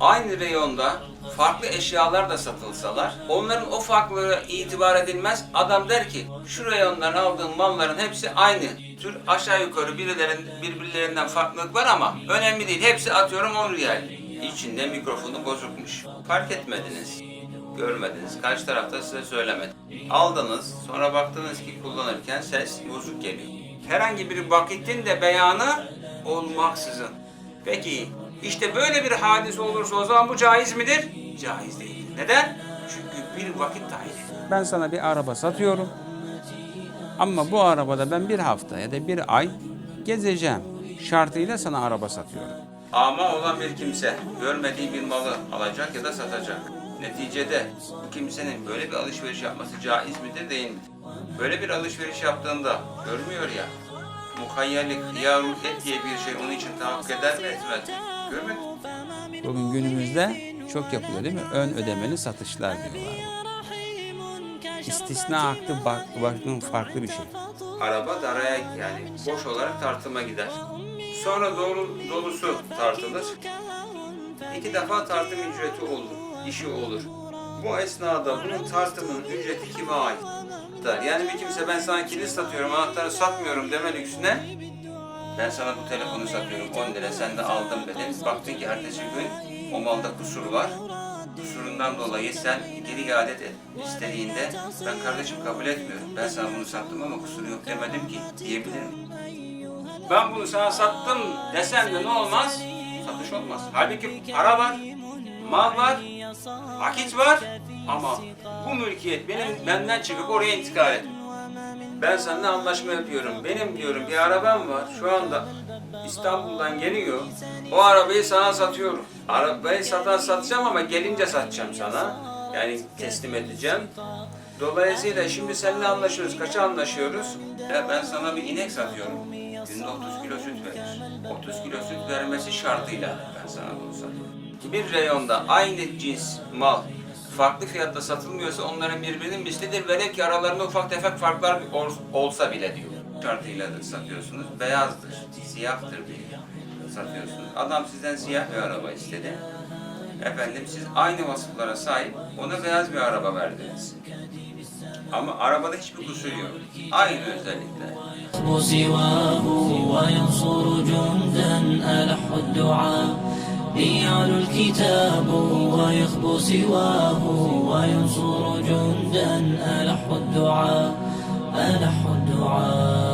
Aynı reyonda farklı eşyalar da satılsalar onların o farklılığı itibar edilmez. Adam der ki şu reyondan aldığım malların hepsi aynı tür aşağı yukarı birilerin birbirlerinden farklılık var ama önemli değil. Hepsi atıyorum 10 riyal. İçinde mikrofonu bozukmuş. Fark etmediniz. Görmediniz. Karşı tarafta size söylemedi. Aldınız. Sonra baktınız ki kullanırken ses bozuk geliyor. Herhangi bir vakitin de beyanı olmaksızın. Peki işte böyle bir hadis olursa o zaman bu caiz midir? Caiz değil. Neden? Çünkü bir vakit dahil. Ben sana bir araba satıyorum. Ama bu arabada ben bir hafta ya da bir ay gezeceğim. Şartıyla sana araba satıyorum. Ama olan bir kimse görmediği bir malı alacak ya da satacak. Neticede bu kimsenin böyle bir alışveriş yapması caiz midir değil midir? Böyle bir alışveriş yaptığında görmüyor ya, muhayyerlik, hıyarullet diye bir şey onun için tahakkuk eder mi etmez mi? Bugün günümüzde çok yapılıyor değil mi? Ön ödemeli satışlar diyorlar. İstisna hakkı bak, bakın farklı bir şey. Araba daraya yani boş olarak tartıma gider. Sonra dolu, dolusu tartılır. İki defa tartım ücreti olur, işi olur. Bu esnada bunun tartımının ücreti kime ait? Yani bir kimse ben sana kilit satıyorum, anahtarı satmıyorum deme lüksüne ben sana bu telefonu satıyorum 10 lira sen de aldım dedin. Baktın ki ertesi gün o malda kusur var. Kusurundan dolayı sen geri iade et istediğinde ben kardeşim kabul etmiyorum. Ben sana bunu sattım ama kusuru yok demedim ki diyebilirim. Ben bunu sana sattım desem de ne olmaz? Satış olmaz. Halbuki para var, mal var, vakit var ama bu mülkiyet benim benden çıkıp oraya intikal etmiyor. Ben seninle anlaşma yapıyorum. Benim diyorum bir arabam var. Şu anda İstanbul'dan geliyor. O arabayı sana satıyorum. Arabayı satan satacağım ama gelince satacağım sana. Yani teslim edeceğim. Dolayısıyla şimdi seninle anlaşıyoruz. Kaça anlaşıyoruz? Ya ben sana bir inek satıyorum. Günde 30 kilo süt verir. 30 kilo süt vermesi şartıyla ben sana bunu satıyorum Bir reyonda aynı cins mal farklı fiyatta satılmıyorsa onların birbirinin mislidir. Velev ki aralarında ufak tefek farklar ol- olsa bile diyor. Şartıyla da satıyorsunuz. Beyazdır, siyahtır diye satıyorsunuz. Adam sizden siyah bir araba istedi. Efendim siz aynı vasıflara sahip ona beyaz bir araba verdiniz. Ama arabada hiçbir kusur yok. Aynı özellikler. يخبو سواه وينصر جندا ألح الدعاء ليعلو الكتاب ويخبو سواه وينصر جندا. ألح الدعاء ألح الدعاء.